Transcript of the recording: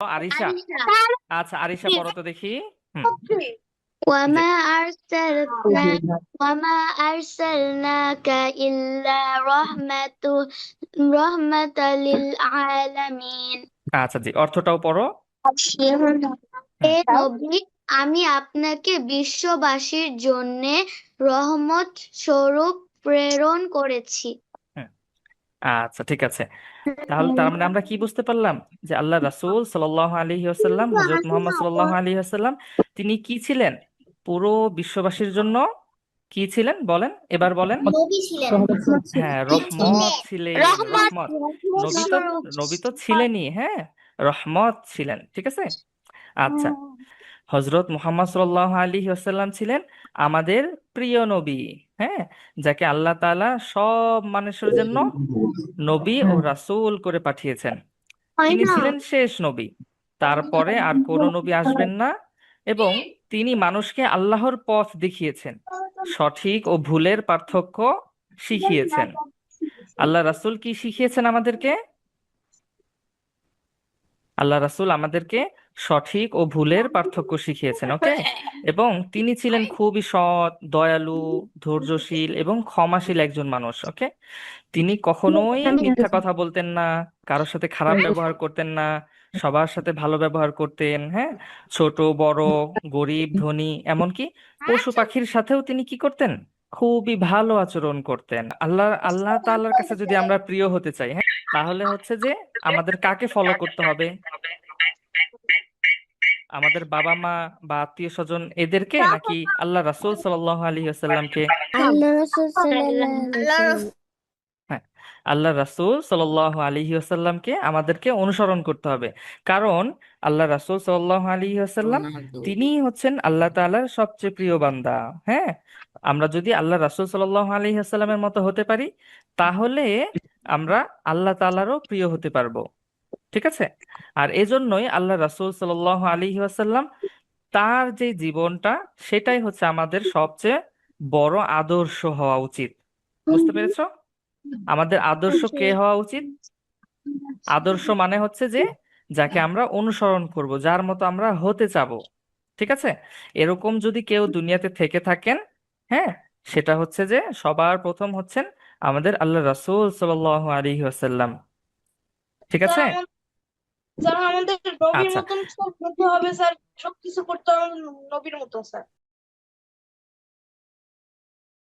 আরিশা আরিশা আচ্ছা আরিশা পড়ো তো দেখি হুম وما أرسلنا وما أرسلناك إلا رحمة رحمة للعالمين আচ্ছা জি অর্থটাও পড়ো হে নবী আমি আপনাকে বিশ্ববাসীর জন্যে রহমত স্বরূপ প্রেরণ করেছি আচ্ছা ঠিক আছে। তাহলে তার মানে আমরা কি বুঝতে পারলাম? যে আল্লাহ রাসুল সাল্লাল্লাহু আলাইহি ওয়াসাল্লাম হযরত মুহাম্মদ সাল্লাল্লাহু আলাইহি ওয়াসাল্লাম তিনি কি ছিলেন? পুরো বিশ্ববাসীর জন্য কি ছিলেন? বলেন এবার বলেন। হ্যাঁ রহমত ছিলেন রহমত নবী তো নবী তো ছিলেনই হ্যাঁ রহমত ছিলেন ঠিক আছে? আচ্ছা হজরত মুহাম্মদ সাল্লাল্লাহু আলাইহি ওয়াসাল্লাম ছিলেন আমাদের প্রিয় নবী হ্যাঁ? যাকে আল্লাহ তাআলা সব মানুষের জন্য নবী ও রাসূল করে পাঠিয়েছেন। তিনি ছিলেন শেষ নবী। তারপরে আর কোন নবী আসবেন না এবং তিনি মানুষকে আল্লাহর পথ দেখিয়েছেন সঠিক ও ভুলের পার্থক্য শিখিয়েছেন। আল্লাহ রাসূল কি শিখিয়েছেন আমাদেরকে? আল্লাহ রাসূল আমাদেরকে সঠিক ও ভুলের পার্থক্য শিখিয়েছেন ওকে? এবং তিনি ছিলেন খুবই সৎ দয়ালু ধৈর্যশীল এবং ক্ষমাশীল একজন মানুষ ওকে? তিনি কখনোই মিথ্যা কথা বলতেন না কারোর সাথে খারাপ ব্যবহার করতেন না সবার সাথে ভালো ব্যবহার করতেন হ্যাঁ? ছোট বড় গরিব ধনী এমনকি পশু পাখির সাথেও তিনি কি করতেন? খুবই ভালো আচরণ করতেন। আল্লাহ আল্লাহ তাআলার কাছে যদি আমরা প্রিয় হতে চাই হ্যাঁ? তাহলে হচ্ছে যে আমাদের কাকে ফলো করতে হবে? আমাদের বাবা মা বা আত্মীয় স্বজন এদেরকে নাকি আল্লাহ রাসূল সাল্লাল্লাহু আলাইহি ওয়াসাল্লামকে? আল্লাহ রাসূল সাল্লাল্লাহু হ্যাঁ আল্লাহ রাসূল সাল্লাল্লাহু আলাইহি ওয়াসাল্লামকে আমাদেরকে অনুসরণ করতে হবে। কারণ আল্লাহ রাসুল সাল্লাল্লাহু আলাইহি ওয়াসাল্লাম তিনিই হচ্ছেন আল্লাহ তাআলার সবচেয়ে প্রিয় বান্দা হ্যাঁ? আমরা যদি আল্লাহ রাসূল সাল্লাল্লাহু আলাইহি ওয়াসাল্লামের মতো হতে পারি তাহলে আমরা আল্লাহ তাআলারও প্রিয় হতে পারব। ঠিক আছে? আর এজন্যই আল্লাহ রাসূল সাল্লাল্লাহু আলাইহি ওয়াসাল্লাম তার যে জীবনটা সেটাই হচ্ছে আমাদের সবচেয়ে বড় আদর্শ হওয়া উচিত। বুঝতে পেরেছ? আমাদের আদর্শ কে হওয়া উচিত? আদর্শ মানে হচ্ছে যে যাকে আমরা অনুসরণ করব যার মতো আমরা হতে চাবো। ঠিক আছে? এরকম যদি কেউ দুনিয়াতে থেকে থাকেন হ্যাঁ সেটা হচ্ছে যে সবার প্রথম হচ্ছেন আমাদের আল্লাহ রাসুল সাল্লাহ আলী আসাল্লাম ঠিক আছে? স্যার আমাদের নবীর আচ্ছা। মতন সব করতে হবে স্যার। সবকিছু করতে হবে নবীর মতো স্যার।